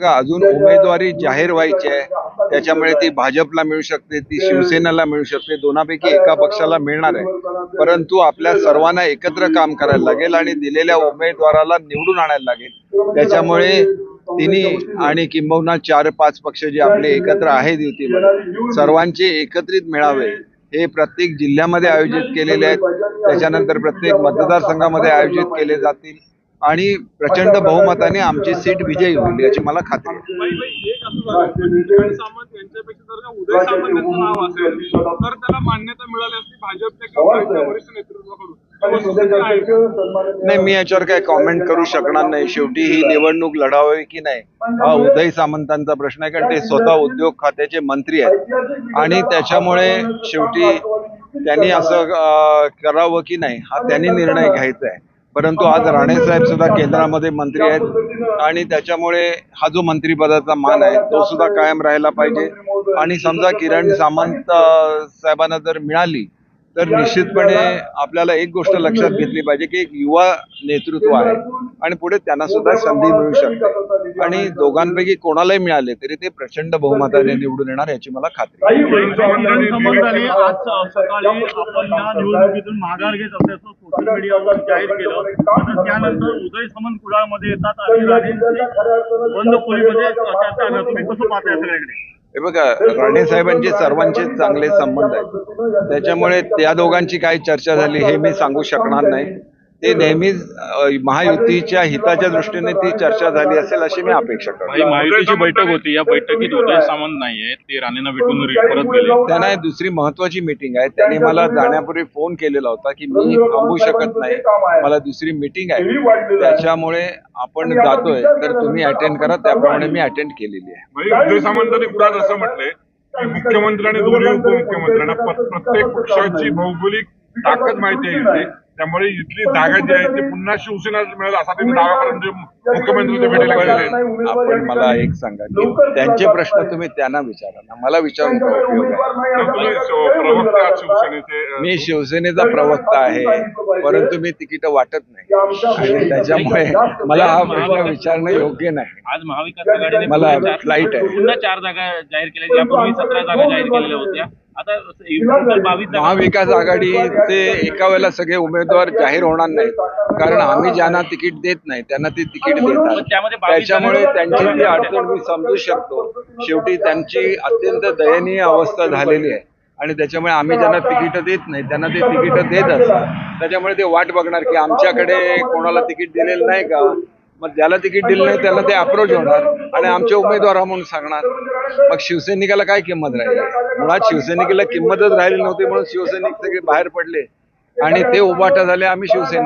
बघा अजून उमेदवारी जाहीर व्हायची आहे. त्याच्यामुळे ती भाजपला मिळू शकते ती शिवसेनेला मिळू शकते दोनापैकी एका पक्षाला मिळणार आहे. परंतु आपल्या सर्वांना एकत्र काम करायला लागेल आणि दिलेल्या उमेदवाराला निवडून आणायला लागेल. त्याच्यामुळे तिन्ही आणि किंबहुना चार पाच पक्ष जे आपले एकत्र आहेत युतीमध्ये सर्वांचे एकत्रित मेळावे हे प्रत्येक जिल्ह्यामध्ये आयोजित केलेले आहेत. त्याच्यानंतर प्रत्येक मतदारसंघामध्ये आयोजित केले जातील. आणि प्रचंड बहुमताने आमची सीट विजयी होईल याची मला खात्री? नाही मी याच्यावर काय कॉमेंट करू शकणार नाही. शेवटी ही निवडणूक लढावी की नाही? हा उदय सामंतांचा प्रश्न आहे कारण ते स्वतः उद्योग खात्याचे मंत्री आहेत. आणि त्याच्यामुळे शेवटी त्यांनी असं करावं की नाही हा त्यांनी निर्णय घ्यायचा आहे. परंतु आज राणे साहेब सुद्धा केंद्रामध्ये मंत्री आहेत आणि त्याच्यामुळे हा जो मंत्रीपदाचा मान आहे तो सुद्धा कायम राहायला पाहिजे. आणि समजा किरण सामंत साहेबांना जर मिळाली तर निश्चितपणे आपल्याला एक गोष्ट लक्षात घेतली पाहिजे की एक युवा नेतृत्व आहे. आणि पुढे त्यांना सुद्धा संधी मिळू शकते. आणि दोघांपैकी कोणालाही मिळाले तरी ते प्रचंड बहुमताने निवडून येणार याची मला खात्री आहे. किरण संबंधाने आज सकाळी आपण या निवडणुकीतून माघार घेत असल्याचं सोशल मीडियावर जाहीर केलं. त्यानंतर उदय सामंत कुडाळमध्ये येतात आणि बंद खोलीमध्ये कसं पाहता या सगळ्याकडे? हे बघा राणे साहेबांचे सर्वांचे चांगले संबंध आहेत. त्याच्यामुळे त्या दोघांची काय चर्चा झाली हे मी सांगू शकणार नाही. ते नेहमीच महायुतीच्या हिताच्या दृष्टीने ती चर्चा झाली असेल अशी मी अपेक्षा करतो. महायुतीची बैठक होती. या बैठकीत उदय सामंत नाहीये. ते राणेंना भेटून परत गेले. त्यांना दुसरी महत्वाची मीटिंग आहे. त्यांनी मला जाण्यापूर्वी फोन केलेला होता की मी थांबू शकत नाही. मला दुसरी मीटिंग आहे. त्याच्यामुळे आपण जातोय. तर तुम्ही अटेंड करा. त्याप्रमाणे मी अटेंड केलेली आहे. उदय सामंतांनी पुढे असं म्हटलंय की मुख्यमंत्री आणि दोन्ही उपमुख्यमंत्र्यांना प्रत्येक पक्षाची भौगोलिक ताकद माहिती आहे त्यामुळे इथली जागा जी आहे ती पुन्हा शिवसेना मिळेल असा त्यांनी दावा करून जे मुख्यमंत्र्यांच्या भेटीला गेलेले आहेत. आपण मला एक सांगा की त्यांचे प्रश्न तुम्ही त्यांना विचारा ना. मला विचारून मी शिवसेनेचा प्रवक्ता आहे परंतु मी तिकीट वाटत नाही. आणि त्याच्यामुळे मला हा प्रश्न विचारणं योग्य नाही. आज महाविकास आघाडीने मला पुन्हा चार- flight आहे. पुन्हा चार जागा जाहीर केल्या. सतरा जागा जाहीर केलेल्या होत्या. महाविकास आघाडीचे एका वेळेला सगळे उमेदवार जाहीर होणार नाहीत. कारण आम्ही ज्यांना तिकीट देत नाही त्यांना ते तिकीट देतात. त्याच्यामुळे त्यांची ती अडचण मी समजू शकतो. शेवटी त्यांची अत्यंत दयनीय अवस्था झालेली आहे. आणि त्याच्यामुळे आम्ही ज्यांना तिकीट देत नाही त्यांना ते तिकीट देत असतात. त्याच्यामुळे ते वाट बघणार की आमच्याकडे कोणाला तिकीट दिलेलं नाही का? मग ज्याला तिकीट दिलं नाही त्याला ते अप्रोच होणार आणि आमचे उमेदवार म्हणून सांगणार. मग शिवसैनिकाला काय किंमत राहिली? मुळात शिवसैनिकेला किंमतच राहिली नव्हती म्हणून शिवसैनिक सगळे बाहेर पडले आणि ते उभाटा झाले आम्ही शिवसेना